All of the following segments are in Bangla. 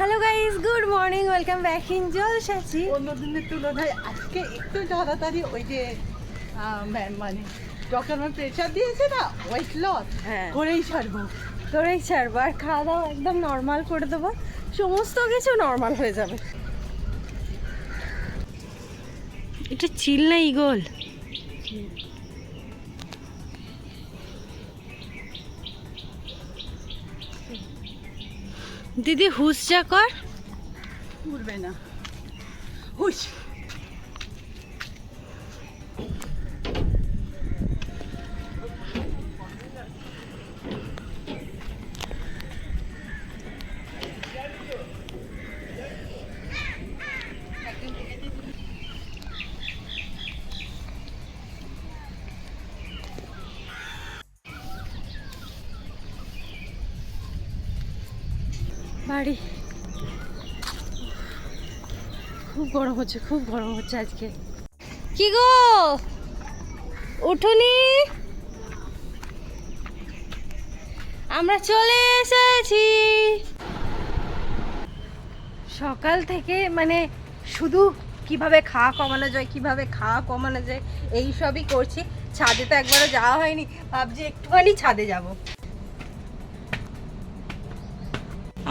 Hello guys good morning welcome back in জলসাচি অন্য দিনের তুলনায় আজকে একটু তাড়াতাড়ি ওই যে মানে ডক্টর আমার প্রেশার দিয়েছে না? ওয়েট লস হ্যাঁ। করেই ছাড়বো। করেই ছাড়বো। আর খাওয়া দাওয়া একদম নর্মাল করে দেবো। সমস্ত কিছু নর্মাল হয়ে যাবে। এটা চিল না ইগল? দিদি হুস যা কর। না। হুশ। বাড়ি। খুব গরম হচ্ছে খুব গরম হচ্ছে আজকে। কি গো? উঠুনি? আমরা চলে এসেছি। সকাল থেকে মানে শুধু কীভাবে খাওয়া কমানো যায় কীভাবে খাওয়া কমানো যায় এই সবই করছি। ছাদে তো একবারও যাওয়া হয়নি ভাবছি একটুখানি ছাদে যাব।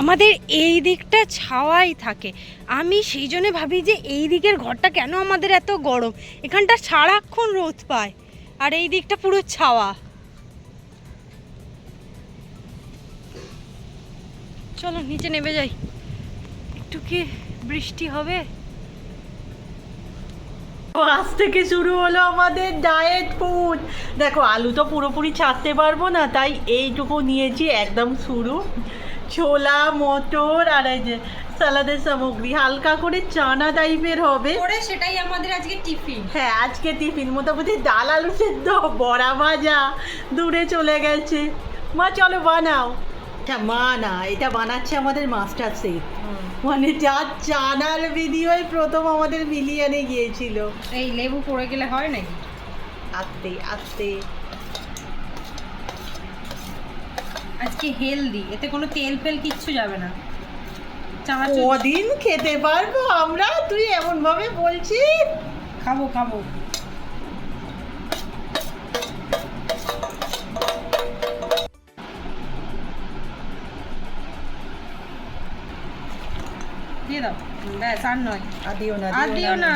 আমাদের এই দিকটা ছাওয়াই থাকে। আমি সেই জন্য ভাবি যে এই দিকের ঘরটা কেন আমাদের এত গরম? এখানটা সারাক্ষণ রোদ পায়। আর এই দিকটা পুরো ছাওয়া। চলো, নিচে নেমে যাই। একটু কি বৃষ্টি হবে? আজ থেকে শুরু হলো আমাদের ডায়েট ফুড দেখো, আলু তো পুরোপুরি ছাড়তে পারব না, তাই এইটুকু নিয়েছি, একদম শুরু। ছোলা মটর আর এই যে সালাদের সামগ্রী। হালকা করে চানা টাইপের হবে। করে সেটাই আমাদের আজকে টিফিন। হ্যাঁ আজকে টিফিন। মোটামুটি ডাল আলু সেদ্ধ বড়া ভাজা দূরে চলে গেছে। মা চলো বানাও। এটা মা না এটা বানাচ্ছে আমাদের মাস্টার শেফ। মানে যা চানার ভিডিওই প্রথম আমাদের মিলিয়নে গিয়েছিল। এই লেবু পড়ে গেলে হয় নাকি? আস্তে আস্তে। আজকে হেলদি এতে কোনো তেল ফেল কিচ্ছু যাবে না। কদিন খেতে পারব আমরা? তুই এমন ভাবে বলছিস? খাব খাব। দিয়ে দাও। ব্যাস আর নয়। আর দিও না আর দিও না।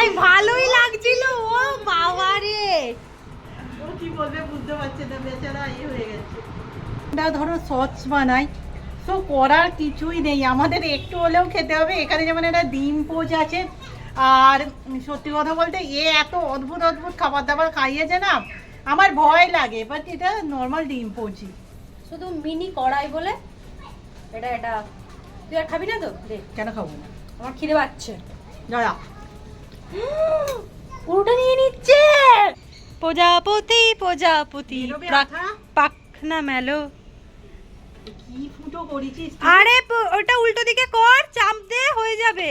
ভালোই ভালোই লাগছিল। ও বাবা রে। ও কি বলবে বুঝতে পারছে না বেচারা ইয়ে হয়ে গেছে। আমরা ধরো সস বানাই। তো করার কিছুই নেই। আমাদের একটু হলেও খেতে হবে। এখানে যেমন একটা ডিম পোচ আছে। আর সত্যি কথা বলতে এ এত অদ্ভুত অদ্ভুত খাবার দাবার খাইয়েছে না। আমার ভয় লাগে বাট এটা নর্মাল ডিম পোচই। শুধু মিনি কড়াই বলে? এটা এটা। তুই আর খাবি না তো? কেন খাব না? আমার খিদে পাচ্ছে। দাঁড়া পুরোটা নিয়ে নিচ্ছে। প্রজাপতি প্রজাপতি। পাখনা মেলো। কি ফুটো করেছিস আরে ওটা উল্টো দিকে কর চাপ দে হয়ে যাবে।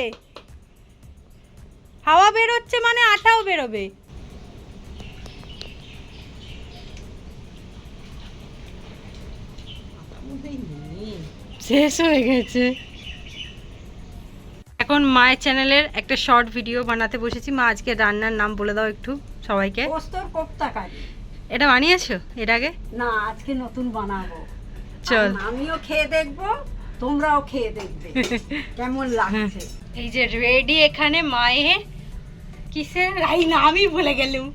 হাওয়া বেরোচ্ছে মানে আঠাও বেরোবে। শেষ হয়ে গেছে। এখন মায়ের চ্যানেলের একটা শর্ট ভিডিও বানাতে বসেছি। মা আজকে রান্নার নাম বলে দাও একটু সবাইকে। পোস্তর কোপ্তা কারি। এটা বানিয়েছো এর আগে? না আজকে নতুন বানাবো। চল। আর আমিও খেয়ে দেখব তোমরাও খেয়ে দেখবে। কেমন লাগছে? এই যে রেডি এখানে মায়ের কিসের? এই নামই ভুলে গেলুম।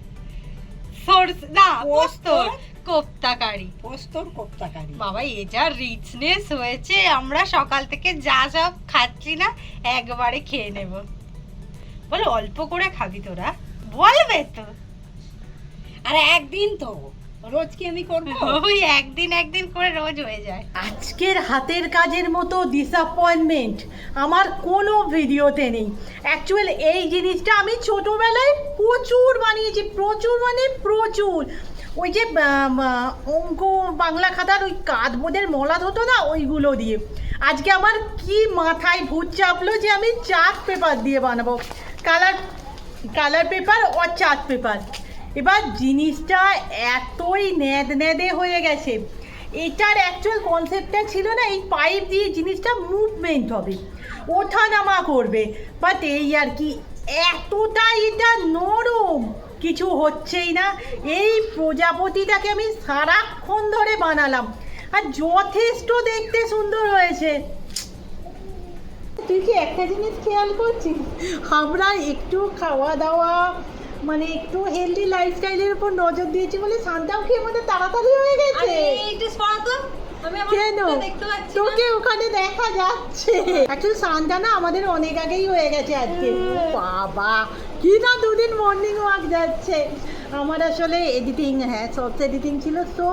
সরস না পোস্তর। কোপ্তা কারি পোস্তর কোপ্তাকারি। বাবা এ যা রিচনেস হয়েছে আমরা সকাল থেকে যা সব খাচ্ছি না একবারে খেয়ে নেব। বলে অল্প করে খাবি তোরা বলবে তো। আর একদিন তো রোজ কি আমি করব? ওই একদিন একদিন করে রোজ হয়ে যায়। আজকের হাতের কাজের মতো ডিসঅ্যাপয়েন্টমেন্ট আমার কোনো ভিডিওতে নেই। অ্যাকচুয়াল এই জিনিসটা আমি ছোটোবেলায় প্রচুর বানিয়েছি প্রচুর মানে প্রচুর। ওই যে অঙ্ক বাংলা খাতার ওই কাঠবোর্ডের মলাদ হতো না, ওইগুলো দিয়ে। আজকে আমার কি মাথায় ভূত চাপলো যে আমি চার্ট পেপার দিয়ে বানাবো। কালার কালার পেপার ও চার্ট পেপার। এবার জিনিসটা এতই ন্যাদ ন্যাদে হয়ে গেছে। এটার অ্যাকচুয়াল কনসেপ্টটা ছিল না, এই পাইপ দিয়ে জিনিসটা মুভমেন্ট হবে। ওঠা নামা করবে। বাট এই আর কি, এতটা এটা নরম। কিছু হচ্ছেই না। এই প্রজাপতিটাকে আমি সারাক্ষণ ধরে বানালাম। আর যথেষ্ট দেখতে সুন্দর হয়েছে। তুই কি একটা জিনিস খেয়াল করছিস? আমরা একটু খাওয়া দাওয়া মানে একটু হেলদি লাইফস্টাইলের উপর নজর দিয়েছি বলে শান্তাও কি আমাদের তাড়াতাড়ি হয়ে গেছে? কেন? তোকে ওখানে দেখা যাচ্ছে। অ্যাকচুয়ালি সানটা না আমাদের অনেক আগেই হয়ে গেছে আজকে। বাবা কি না দুদিন মর্নিং ওয়াক যাচ্ছে। আমার আসলে এডিটিং হ্যাঁ শর্টস এডিটিং ছিল। তো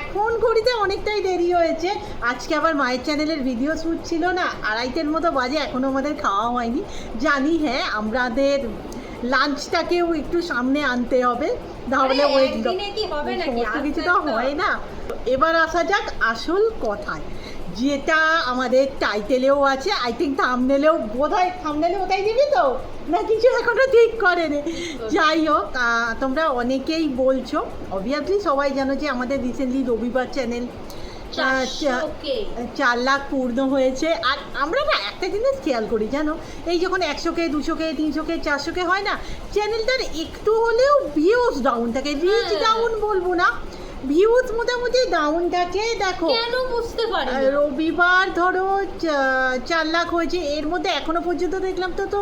এখন ঘড়িতে অনেকটাই দেরি হয়েছে। আজকে আবার মায়ের চ্যানেলের ভিডিও শ্যুট ছিল না। আড়াইটের মতো বাজে এখনও আমাদের খাওয়া হয়নি। জানি হ্যাঁ আমাদের লাঞ্চটাকেও একটু সামনে আনতে হবে। তাহলে আরে, ওয়েট কি হবে নাকি? সমস্ত কিছু তো হয় না। এবার আসা যাক আসল কথায়। যেটা আমাদের টাইটেলেও আছে আই থিঙ্ক থামনেলেও বোধ হয় থামনেলে ওটাই দিবি তো? না কিছু এখনও ঠিক করেনি। যাই হোক তোমরা অনেকেই বলছো অবভিয়াসলি সবাই জানো যে আমাদের রিসেন্টলি রবিবার চ্যানেল চার লাখ পূর্ণ হয়েছে। আর আমরা না একটা জিনিস খেয়াল করি জানো? এই যখন একশোকে দুশোকে তিনশোকে চারশোকে হয় না চ্যানেলটার একটু হলেও ভিউজ ডাউন থাকে। রিচ হ্যাঁ। ডাউন বলব না। ভিউজ মোটামুটি ডাউন থাকে দেখো। কেন বুঝতে পারি রবিবার ধরো চার লাখ হয়েছে এর মধ্যে এখনও পর্যন্ত দেখলাম তো তো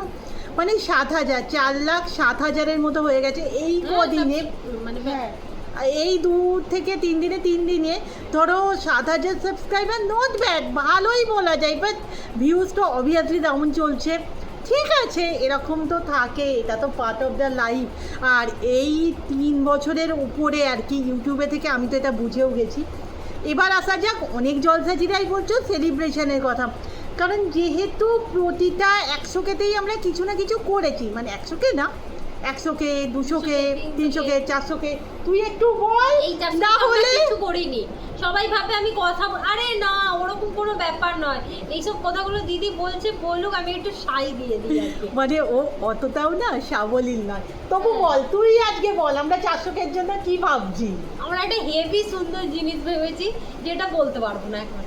মানে সাত হাজার চার লাখ সাত হাজারের মতো হয়ে গেছে। এই কদিনে মানে হ্যাঁ। এই দু থেকে তিন দিনে তিন দিনে ধরো সাত হাজার সাবস্ক্রাইবার নট ব্যাড ভালোই বলা যায় বাট ভিউজ তো অবভিয়াসলি ডাউন চলছে। ঠিক আছে, এরকম তো থাকে, এটা তো পার্ট অফ দ্য লাইফ আর এই তিন বছরের উপরে আর কি ইউটিউবে থেকে আমি তো এটা বুঝেও গেছি। এবার আসা যাক, অনেক জলসাজিরাই বলছো সেলিব্রেশনের কথা। কারণ যেহেতু প্রতিটা একশোকেতেই আমরা কিছু না কিছু করেছি মানে একশোকে না একশোকে কে তিনশোকে। চারশোকে। তুই একটু বল না হলে করিনি। সবাই ভাবে আমি কথা আরে না ওরকম কোনো ব্যাপার নয়। এইসব কথাগুলো দিদি বলছে বলুক আমি একটু সাই দিয়ে দিই মানে ও অতটাও না সাবলীল নয়। তবু বল তুই আজকে বল আমরা চাষকের জন্য কি ভাবছি? আমরা একটা হেভি সুন্দর জিনিস ভেবেছি যেটা বলতে পারব না এখন।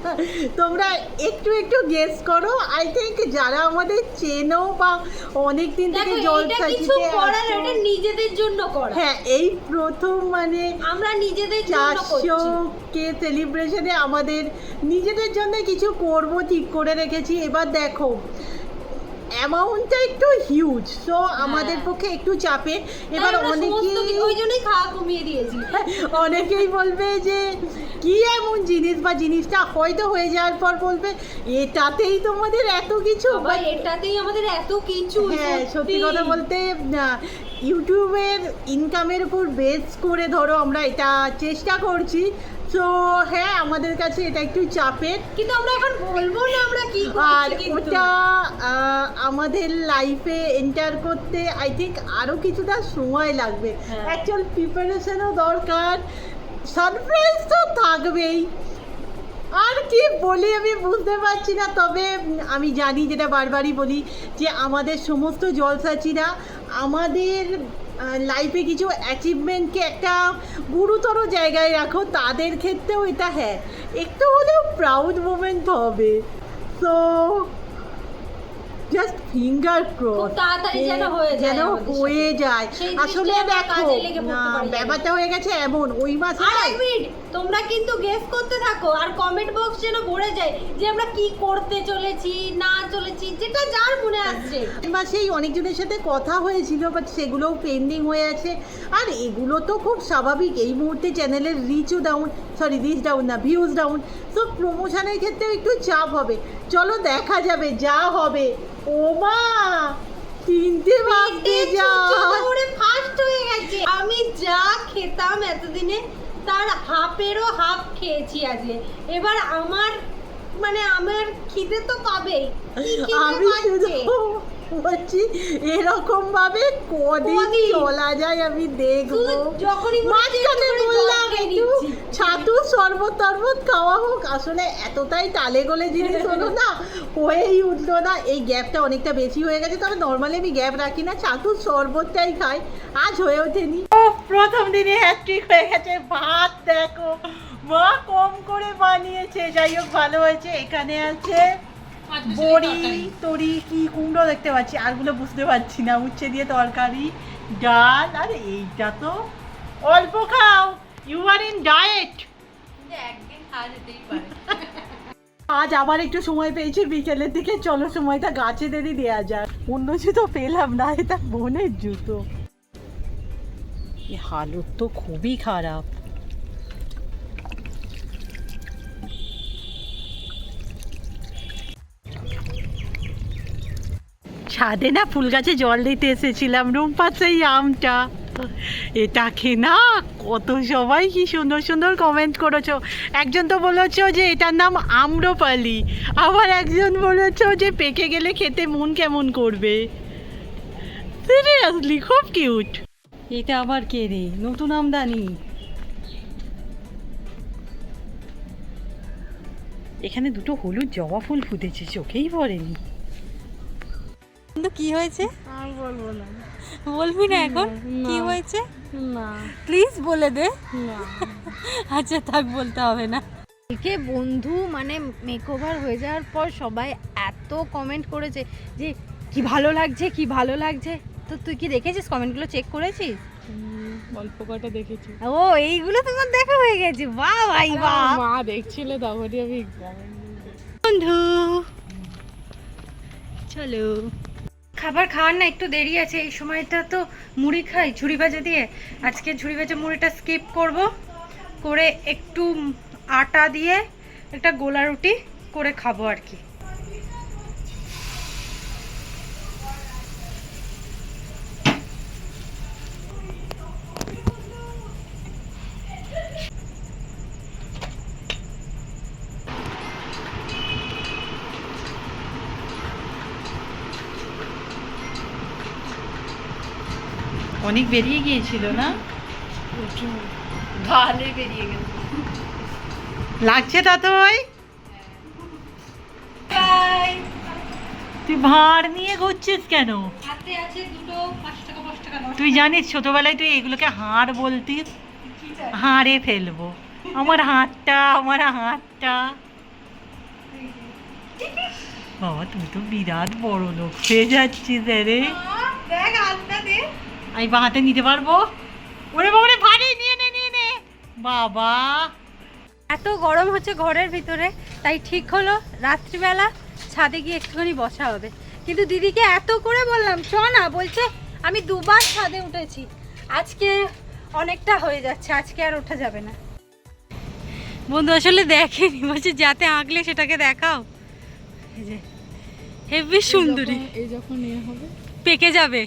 তোমরা একটু একটু গেস করো। আই থিঙ্ক যারা আমাদের চেনো বা অনেক দিন থেকে জল করার এটা নিজেদের জন্য করা। হ্যাঁ এই প্রথম মানে আমরা নিজেদের জন্য করছি। কে সেলিব্রেশনে আমাদের নিজেদের জন্য কিছু করব ঠিক করে রেখেছি। এবার দেখো অ্যামাউন্টটা একটু হিউজ সো আমাদের পক্ষে একটু চাপের। এবার অনেকেই ওই জন্যই খাওয়া কমিয়ে দিয়েছি। অনেকেই বলবে যে কি এমন জিনিস বা জিনিসটা হয়তো হয়ে যাওয়ার পর বলবে এটাতেই তোমাদের এত কিছু But এটাতেই আমাদের এত কিছু হ্যাঁ সত্যি। কথা বলতে ইউটিউবের ইনকামের উপর বেস করে ধরো আমরা এটা চেষ্টা করছি। তো হ্যাঁ আমাদের কাছে এটা একটু চাপের। কিন্তু আমরা এখন বলব না আমরা কি আর ওটা আমাদের লাইফে এন্টার করতে আই থিঙ্ক আরও কিছুটা সময় লাগবে। অ্যাকচুয়াল প্রিপারেশনও দরকার। সারপ্রাইজ তো থাকবেই। আর কি বলি আমি বুঝতে পারছি না তবে আমি জানি যেটা বারবারই বলি যে আমাদের সমস্ত জলসাচিরা আমাদের লাইফে কিছু অ্যাচিভমেন্টকে একটা গুরুতর জায়গায় রাখো তাদের ক্ষেত্রেও এটা হ্যাঁ। একটু হলেও প্রাউড মোমেন্ট হবে। তো জাস্ট ফিঙ্গার ক্রস যেন হয়ে যায় আসলে দেখো। ব্যাপারটা হয়ে গেছে এমন। ওই মাসে তোমরা কিন্তু গেস করতে থাকো আর কমেন্ট বক্স যেন ভরে যায় যে আমরা কি করতে চলেছি না চলেছি যেটা যার মনে আসছে। এই মাসেই অনেকজনের সাথে কথা হয়েছিল বাট সেগুলোও পেন্ডিং হয়ে আছে। আর এগুলো তো খুব স্বাভাবিক। এই মুহূর্তে চ্যানেলের রিচও ডাউন সরি রিচ ডাউন না ভিউজ ডাউন তো প্রমোশনের ক্ষেত্রেও একটু চাপ হবে। চলো দেখা যাবে যা হবে। ও মা তিনটে বাজতে যা। ফার্স্ট হয়ে গেছে। আমি যা খেতাম এতদিনে তার হাফেরও হাফ খেয়েছি আজকে এবার আমার মানে আমার খিদে তো পাবেই। আমি বলছি এরকম ভাবে কদিন? চলা যায় আমি দেখব। যখনই মাঝখানে বললাম ছাতু শরবত টরবত খাওয়া হোক। আসলে এতটাই তালে গলে জিনিস হলো না হয়েই উঠল না। এই গ্যাপটা অনেকটা বেশি হয়ে গেছে তবে নর্মালি আমি গ্যাপ রাখি না। ছাতুর শরবতটাই খাই। আজ হয়ে ওঠেনি। প্রথম দিনে হ্যাট্রিক হয়ে গেছে। ভাত দেখো। মা কম করে বানিয়েছে। যাই হোক ভালো হয়েছে। এখানে আছে বড়ি তরি কি কুমড়ো দেখতে পাচ্ছি। আরগুলো বুঝতে পারছি না। উচ্ছে দিয়ে তরকারি ডাল। আর এইটা তো অল্প খাও। ইউ আর ইন ডায়েট আজ আবার একটু সময় পেয়েছি। বিকেলের দিকে চলো সময়টা গাছেদেরই দেওয়া যাক। অন্য জুতো পেলাম না এটা বোনের জুতো। এ হালত তো খুবই খারাপ। ছাদে না ফুল গাছে জল দিতে এসেছিলাম, রুম্পা সেই আমটা। এটাকে না কত সবাই কি সুন্দর সুন্দর কমেন্ট করেছ। একজন তো বলেছ যে এটার নাম আম্রপালি, আবার একজন বলেছ যে পেকে গেলে খেতে মন কেমন করবে। সিরিয়াসলি খুব কিউট এটা আবার কে রে? নতুন আমদানি। এখানে দুটো হলুদ জবা ফুল ফুটেছে চোখেই পড়েনি। কিন্তু কি হয়েছে? আর বলব না। বলবি না এখন? কি হয়েছে? না। প্লিজ বলে দে। না। আচ্ছা থাক বলতে হবে না। একে বন্ধু মানে মেকওভার হয়ে যাওয়ার পর সবাই এত কমেন্ট করেছে যে কি ভালো লাগছে কি ভালো লাগছে। তো তুই কি দেখেছিস? কমেন্টগুলো চেক করেছিস? অল্প কটা দেখেছি। ও এইগুলো তোমার দেখা হয়ে গেছে। বাহ ভাই বাহ। মা দেখছিল তখনই আমি বন্ধু চলো। খাবার খাওয়ার না একটু দেরি আছে এই সময়টা তো মুড়ি খাই ঝুড়ি ভাজা দিয়ে। আজকে ঝুড়ি ভাজা মুড়িটা স্কিপ করব করে একটু আটা দিয়ে একটা গোলা রুটি করে খাব আর কি। অনেক বেরিয়ে গিয়েছিল না? ভালোই বেরিয়ে গেল লাগছে তা তোই। তুই ভাঁড় নিয়ে ঘুরছিস কেন। তুই জানিস ছোটবেলায় তুই এগুলোকে হাড় বলতিস হাড়ে ফেলব। আমার হাতটা আমার হাতটা বাবা তুই তো বিরাট বড় লোক হয়ে যাচ্ছিস রে। দেখ হাতটা দে। আমি বা হাতে নিতে পারব? ওরে বাবা রে ভারী! নিয়ে নে নিয়ে নে। বাবা। এত গরম হচ্ছে ঘরের ভিতরে তাই ঠিক হলো রাত্রিবেলা ছাদে গিয়ে একটুখানি বসা হবে। কিন্তু দিদিকে এত করে বললাম চ না বলছে আমি দুবার ছাদে উঠেছি। আজকে অনেকটা হয়ে যাচ্ছে আজকে আর ওঠা যাবে না। বন্ধু আসলে দেখেনি বলছে যাতে আঁকলে সেটাকে দেখাও। এই যে হেভি সুন্দরী। এই যখন ইয়ে হবে। পেকে যাবে।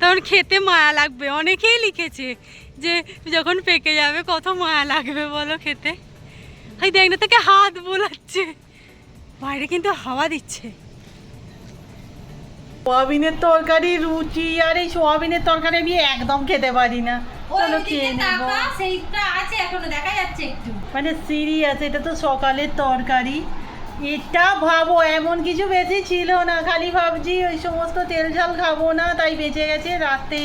তখন খেতে মায়া লাগবে। অনেকেই লিখেছে যে যখন পেকে যাবে কত মায়া লাগবে বলো খেতে? হাই দেখ না তাকে হাত বোলাচ্ছে। বাইরে কিন্তু হাওয়া দিচ্ছে। সোয়াবিনের তরকারি রুটি আর এই সোয়াবিনের তরকারি আমি একদম খেতে পারি না। চলো খেয়ে নেব। সেইটা আছে এখনও দেখা যাচ্ছে একটু। মানে সিরিয়াস এটা তো সকালের তরকারি। এটা ভাবো, এমন কিছু বেশি ছিল না। খালি ভাবছি ওই সমস্ত তেল ঝাল খাব না, তাই বেঁচে গেছে। রাতে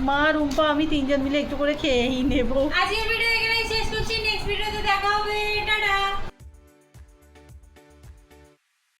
মা, রুম্পা, আমি তিনজন মিলে একটু করে খেয়েই নেব। আজকের ভিডিও এখানেই শেষ করছি। নেক্সট ভিডিওতে দেখা হবে।